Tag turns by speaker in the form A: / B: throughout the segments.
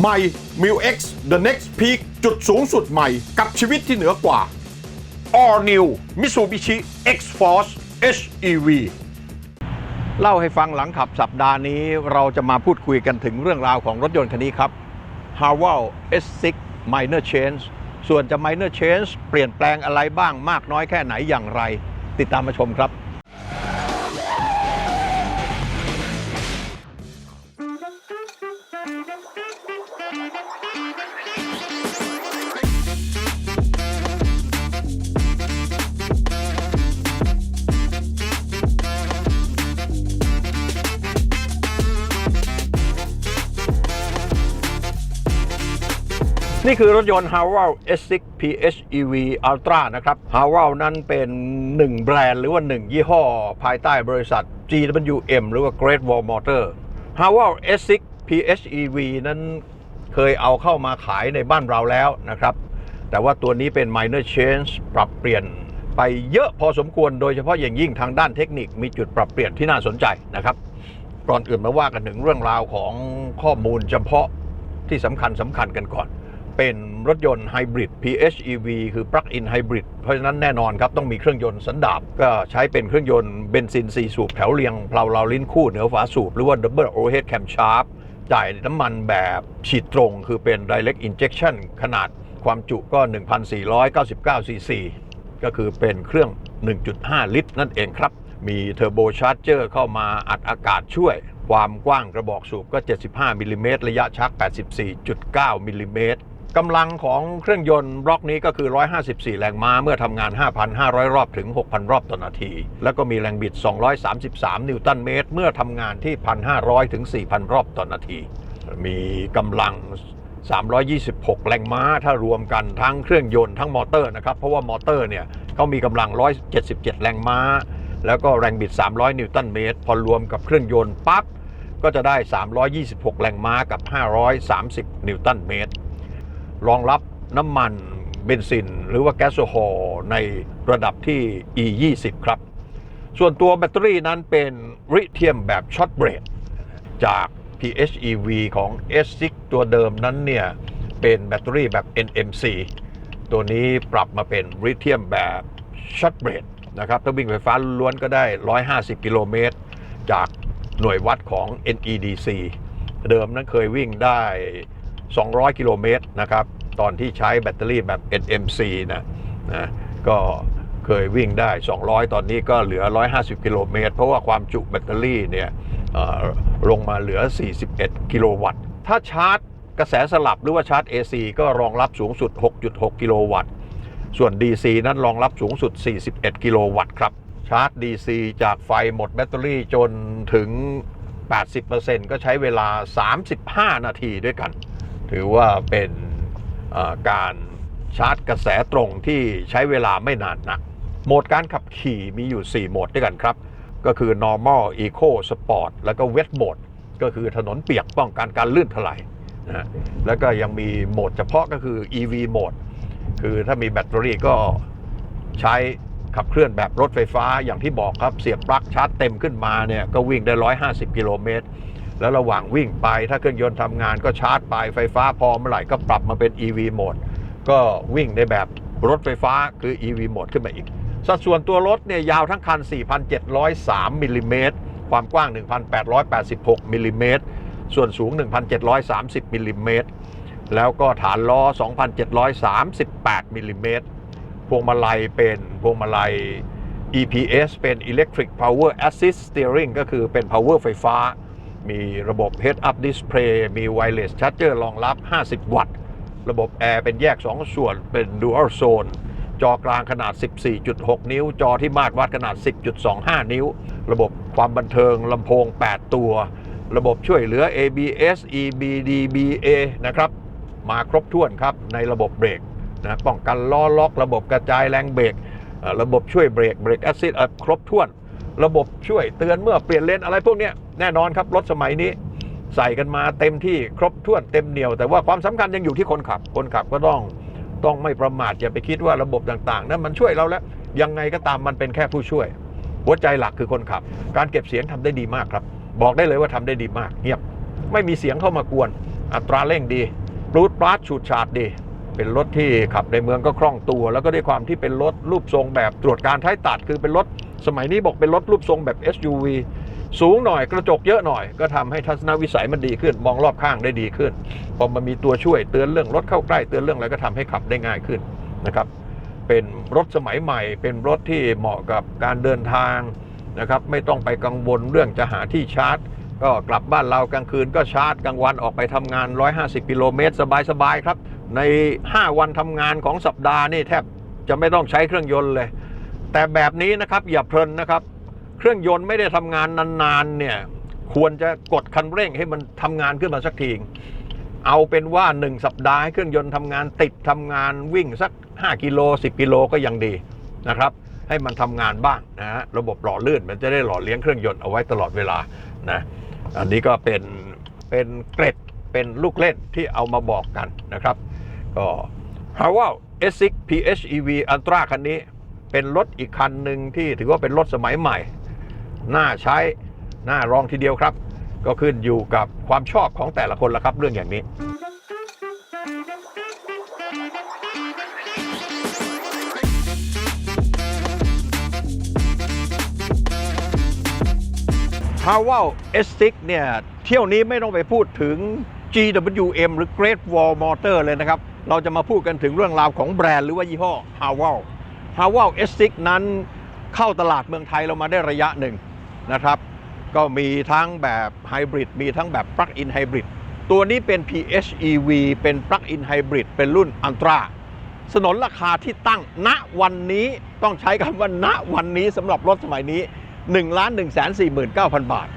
A: ใหม่ m i l X The Next Peak จุดสูงสุดใหม่กับชีวิตที่เหนือกว่า All New Mitsubishi X-Force HEV เล่าให้ฟังหลังขับสัปดาห์นี้เราจะมาพูดคุยกันถึงเรื่องราวของรถยนต์คันนี้ครับ h a r w a l S6 Minor Change ส่วนจะ Minor Change เปลี่ยนแปลงอะไรบ้างมากน้อยแค่ไหนอย่างไร ติดตามมาชมครับ นี่คือรถยนต์ h a w a l S6 PHEV Ultra นะครับ h a w a l นั้นเป็น 1 แบรนด์หรือว่า 1 ยี่ห้อ ภายใต้บริษัท GWM หรือว่า Great Wall Motor h a w a l S6 PHEV นั้นเคยเอาเข้ามาขายในบ้านเราแล้วนะครับ แต่ว่าตัวนี้เป็น minor change ปรับเปลี่ยนไปเยอะพอสมควรโดยเฉพาะอย่างยิ่งทางด้านเทคนิคมีจุดปรับเปลี่ยนที่น่าสนใจนะครับก่อนอื่นมาว่ากันถึงเรื่องราวของข้อมูลเฉพาะที่สำคัญสำคัญกันก่อน เป็นรถยนต์ไฮบริด PHEV คือ Plug-in Hybrid เพราะฉะนั้นแน่นอนครับ ต้องมีเครื่องยนต์สันดาปก็ใช้เป็นเครื่องยนต์เบนซิน 4 สูบแถวเรียงเพลาเราลิ้นคู่เหนือฝาสูบ หรือว่า Double Overhead Camshaft จ่ายน้ำมันแบบฉีดตรงคือเป็น Direct Injection ขนาดความจุก็ 1,499ซีซีก็คือเป็นเครื่อง 1.5 ลิตร นั่นเองครับ มีเทอร์โบชาร์เจอร์เข้ามาอัดอากาศช่วย ความกว้างกระบอกสูบก็ 75มิลลิเมตรระยะชัก 84.9มิลลิเมตร กำลังของเครื่องยนต์บล็อกนี้ก็คือ 154 แรงม้าเมื่อทำงาน 5,500 รอบถึง 6,000 รอบต่อนาที แล้วก็มีแรงบิด 233 นิวตันเมตร เมื่อทำงานที่ 1,500 ถึง 4,000 รอบต่อนาที มีกำลัง 326 แรงม้าถ้ารวมกันทั้งเครื่องยนต์ทั้งมอเตอร์นะครับ เพราะว่ามอเตอร์เนี่ยเขามีกำลัง 177 แรงม้า แล้วก็แรงบิด 300 นิวตันเมตร พอรวมกับเครื่องยนต์ปั๊บก็จะได้ 326 แรงม้ากับ 530 นิวตันเมตร รองรับน้ำมันเบนซิน หรือว่าแก๊สโซฮอล์ในระดับที่ E20 ครับ ส่วนตัวแบตเตอรี่นั้นเป็นริเทียมแบบช็อตเบรดจาก PHEV ของ S6 ตัวเดิมนั้นเนี่ยเป็นแบตเตอรี่แบบ NMC ตัวนี้ปรับมาเป็นริเทียมแบบช็อตเบรดนะครับ ถ้าวิ่งไฟฟ้าล้วนก็ได้ 150 กิโลเมตร จากหน่วยวัดของ NEDC เดิมนั้นเคยวิ่งได้ 200 กิโลเมตรนะครับ ตอนที่ใช้แบตเตอรี่แบบ NMC นะนะก็เคยวิ่งได้ 200 ตอนนี้ก็เหลือ 150 กิโลเมตร เพราะว่าความจุแบตเตอรี่เนี่ยเอ่อลงมาเหลือ 41 กิโลวัตต์ ถ้าชาร์จกระแสสลับหรือว่าชาร์จ AC ก็รองรับสูงสุด 6.6 กิโลวัตต์ ส่วน DC นั้นรองรับสูงสุด 41 กิโลวัตต์ครับ ชาร์จ DC จากไฟหมดแบตเตอรี่จนถึง 80%ก็ใช้เวลา 35 นาทีด้วยกัน ถือว่าเป็นการชาร์จกระแสตรงที่ใช้เวลาไม่นานนัก โหมดการขับขี่มีอยู่ 4 โหมดด้วยกันครับ ก็คือ normal eco sport แล้วก็ wet mode ก็คือถนนเปียกป้องกันการลื่นถลายนะฮะแล้วก็ยังมีโหมดเฉพาะก็คือ EV mode คือถ้ามีแบตเตอรี่ก็ใช้ขับเคลื่อนแบบรถไฟฟ้าอย่างที่บอกครับ เสียบปลั๊กชาร์จเต็มขึ้นมาเนี่ยก็วิ่งได้ 150 กิโลเมตร แล้วระหว่างวิ่งไปถ้าเครื่องยนต์ทำงานก็ชาร์จไปไฟฟ้าพอเมื่อไหร่ก็ปรับมาเป็น EV โหมด ก็วิ่งในแบบรถไฟฟ้าคือ EV โหมดขึ้นมาอีก สัดส่วนตัวรถเนี่ยยาวทั้งคัน 4,703มิลลิเมตรความกว้าง 1,886มิลลิเมตรส่วนสูง 1,730มิลลิเมตรแล้วก็ฐานล้อ 2,738มิลลิเมตรพวงมาลัยเป็นพวงมาลัย EPS เป็น Electric Power Assist Steering ก็คือเป็น power ไฟฟ้า มีระบบ Head Up Display มี Wireless Charger รองรับ 50 วัตต์ ระบบแอร์เป็นแยก 2 ส่วนเป็น Dual Zone จอกลางขนาด 14.6 นิ้ว จอที่มาตรวัดขนาด 10.25 นิ้ว ระบบความบันเทิงลำโพง 8 ตัว ระบบช่วยเหลือ ABS EBD BA นะครับ มาครบถ้วนครับในระบบเบรกนะป้องกันล้อล็อก ระบบกระจายแรงเบรกระบบช่วยเบรกเบรกแอซิดครบถ้วน ระบบช่วยเตือนเมื่อเปลี่ยนเลนอะไรพวกนี้แน่นอนครับรถสมัยนี้ ใส่กันมาเต็มที่ครบถ้วนเต็มเหนียว แต่ว่าความสำคัญยังอยู่ที่คนขับ คนขับก็ต้องต้องไม่ประมาทอย่าไปคิดว่าระบบต่างๆนั้นมันช่วยเราแล้วยังไงก็ตามมันเป็นแค่ผู้ช่วย หัวใจหลักคือคนขับ การเก็บเสียงทำได้ดีมากครับ บอกได้เลยว่าทำได้ดีมาก เงียบไม่มีเสียงเข้ามากวน อัตราเร่งดีปรูดปราดฉูดฉาดดี เป็นรถที่ขับในเมืองก็คล่องตัว แล้วก็ด้วยความที่เป็นรถรูปทรงแบบตรวจการท้ายตัดคือเป็นรถ สมัยนี้บอกเป็นรถรูปทรงแบบ SUV สูงหน่อยกระจกเยอะหน่อย ก็ทำให้ทัศนวิสัยมันดีขึ้น มองรอบข้างได้ดีขึ้น พอมันมีตัวช่วยเตือนเรื่องรถเข้าใกล้เตือนเรื่องอะไรก็ทำให้ขับได้ง่ายขึ้นนะครับ เป็นรถสมัยใหม่ เป็นรถที่เหมาะกับการเดินทางนะครับ ไม่ต้องไปกังวลเรื่องจะหาที่ชาร์จ ก็กลับบ้านเรากลางคืนก็ชาร์จกลางวันออกไปทำงาน 150 กิโลเมตรสบายๆครับ ใน 5 วันทำงานของสัปดาห์นี่แทบจะไม่ต้องใช้เครื่องยนต์เลย แต่แบบนี้นะครับอย่าเพลินนะครับ เครื่องยนต์ไม่ได้ทำงานนานๆเนี่ยควรจะกดคันเร่งให้มันทำงานขึ้นมาสักทีเอาเป็นว่า 1 สัปดาห์ให้เครื่องยนต์ทำงานติดทำงานวิ่งสัก 5 กิโล 10 กิโลก็ยังดีนะครับ ให้มันทำงานบ้างนะฮะระบบหล่อลื่นมันจะได้หล่อเลี้ยงเครื่องยนต์เอาไว้ตลอดเวลานะอันนี้ก็เป็นเป็นเกร็ดเป็นลูกเล่นที่เอามาบอกกันนะครับ ก็ฮาวา S6 PHEV Ultra คันนี้ เป็นรถอีกคันหนึ่งที่ถือว่าเป็นรถสมัยใหม่ น่าใช้ น่ารองทีเดียวครับ ก็ขึ้นอยู่กับความชอบของแต่ละคนละครับเรื่องอย่างนี้ h a w a l S6 เนี่ยเที่ยวนี้ไม่ต้องไปพูดถึง GWM หรือ Great Wall Motor เลยนะครับ เราจะมาพูดกันถึงเรื่องราวของแบรนด์หรือว่ายี่ห้อ h a w a l h a w a l S6 นั้นเข้าตลาดเมืองไทยเรามาได้ระยะหนึ่งนะครับ ก็มีทั้งแบบไฮบริดมีทั้งแบบ Plug-in Hybrid ตัวนี้เป็น PHEV เป็น Plug-in Hybrid เป็นรุ่น Ultra สนนราคาที่ตั้งณวันนี้ต้องใช้คำว่าณวันนี้สำหรับรถสมัยนี้ 1 1 4 9 0 0 0บาท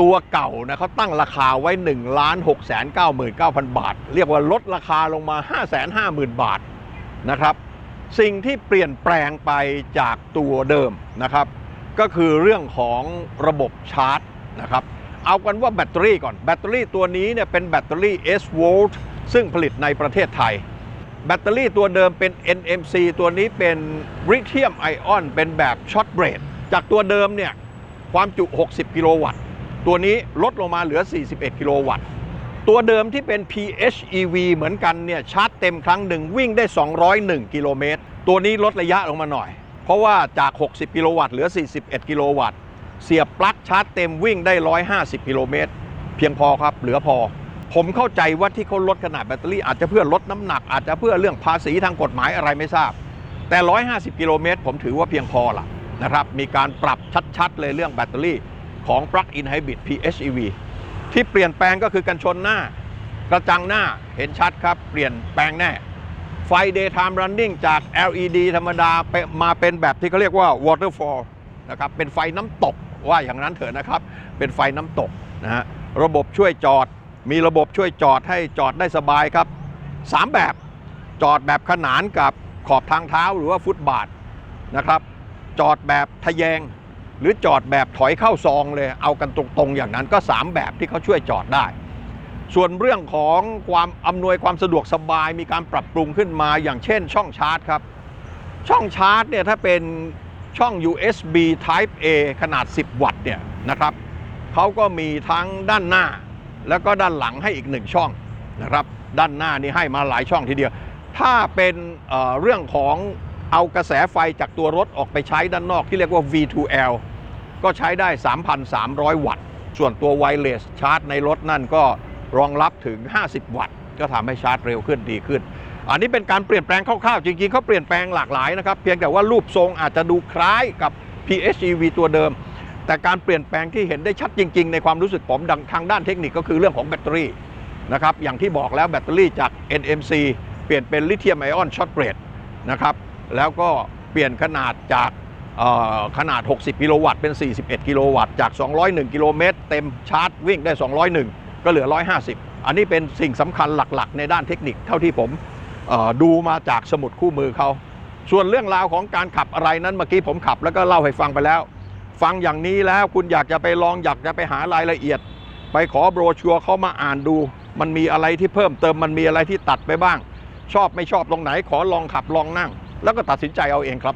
A: ตัวเก่านะเขาตั้งราคาไว้ 1 6 9 9 0 0 0 บาท เรียกว่าลดราคาลงมา 5 5 0 0 0 0 บาทนะครับ สิ่งที่เปลี่ยนแปลงไปจากตัวเดิมนะครับ ก็คือเรื่องของระบบชาร์จนะครับเอากันว่าแบตเตอรี่ก่อนแบตเตอรี่ตัวนี้เนี่ยเป็นแบตเตอรี่ S Volt ซึ่งผลิตในประเทศไทย แบตเตอรี่ตัวเดิมเป็น NMC ตัวนี้เป็นลิเธียมไอออนเป็นแบบช็อตเบรดจากตัวเดิมเนี่ยความจุ 60 กิโลวัตต์ ตัวนี้ลดลงมาเหลือ 41 กิโลวัตต์ ตัวเดิมที่เป็น PHEV เหมือนกันเนี่ยชาร์จเต็มครั้งหนึ่งวิ่งได้ 201 กิโลเมตร ตัวนี้ลดระยะลงมาหน่อย เพราะว่าจาก 60 กิโลวัตต์เหลือ 41 กิโลวัตต์ เสียบปลั๊กชาร์จเต็มวิ่งได้ 150 กิโลเมตร เพียงพอครับ เหลือพอ ผมเข้าใจว่าที่เขาลดขนาดแบตเตอรี่อาจจะเพื่อลดน้ำหนัก อาจจะเพื่อเรื่องภาษีทางกฎหมายอะไรไม่ทราบ แต่ 150 กิโลเมตร ผมถือว่าเพียงพอละนะครับมีการปรับชัดๆเลยเรื่องแบตเตอรี่ของ Plug-in Hybrid PHEV ที่เปลี่ยนแปลงก็คือกันชนหน้ากระจังหน้าเห็นชัดครับ เปลี่ยนแปลงแน่ ไฟ daytime running จาก LED ธรรมดาไปมาเป็นแบบที่เขาเรียกว่า waterfall นะครับเป็นไฟน้ำตกว่าอย่างนั้นเถอะนะครับ เป็นไฟน้ำตกนะฮะระบบช่วยจอด มีระบบช่วยจอดให้จอดได้สบายครับ 3 แบบจอดแบบขนานกับขอบทางเท้าหรือว่าฟุตบาทนะครับ จอดแบบทะแยง หรือจอดแบบถอยเข้าซองเลย เอากันตรงๆอย่างนั้นก็ 3 แบบที่เขาช่วยจอดได้ ส่วนเรื่องของความอำนวยความสะดวกสบายมีการปรับปรุงขึ้นมาอย่างเช่น ช่องชาร์จครับ ช่องชาร์จเนี่ยถ้าเป็นช่อง USB Type A ขนาด 10 วัตต์เนี่ยนะครับเขาก็มีทั้งด้านหน้า แล้วก็ด้านหลังให้อีกหนึ่งช่องนะครับ ด้านหน้านี่ให้มาหลายช่องทีเดียว ถ้าเป็นเเรื่องของ เอากระแสไฟจากตัวรถออกไปใช้ด้านนอกที่เรียกว่า V2L ก็ใช้ได้ 3,300 วัตต์ ส่วนตัวไวเลสชาร์จในรถนั่นก็รองรับถึง 50 วัตต์ ก็ทำให้ชาร์จเร็วขึ้นดีขึ้น อันนี้เป็นการเปลี่ยนแปลงคร่าวๆ จริงๆเขาเปลี่ยนแปลงหลากหลายนะครับ เพียงแต่ว่ารูปทรงอาจจะดูคล้ายกับ PHEV ตัวเดิม แต่การเปลี่ยนแปลงที่เห็นได้ชัดจริง ๆ ในความรู้สึกผมดังทางด้านเทคนิคก็คือเรื่องของแบตเตอรี่นะครับอย่างที่บอกแล้วแบตเตอรี่จาก NMC เปลี่ยนเป็นลิเธียมไอออนช็อตเบรดนะครับ แล้วก็เปลี่ยนขนาดจากขนาด 60 กิโลวัตต์เป็น 41 กิโลวัตต์จาก 201 กิโลเมตร เต็มชาร์จวิ่งได้ 201 ก็เหลือ 150 อันนี้เป็นสิ่งสำคัญหลักๆ ในด้านเทคนิคเท่าที่ผมดูมาจากสมุดคู่มือเขา ส่วนเรื่องราวของการขับอะไรนั้นเมื่อกี้ผมขับแล้วก็เล่าให้ฟังไปแล้ว ฟังอย่างนี้แล้วคุณอยากจะไปลองอยากจะไปหารายละเอียด ไปขอโบรชัวร์เขามาอ่านดู มันมีอะไรที่เพิ่มเติมมันมีอะไรที่ตัดไปบ้าง ชอบไม่ชอบตรงไหนขอลองขับลองนั่ง แล้วก็ตัดสินใจเอาเองครับ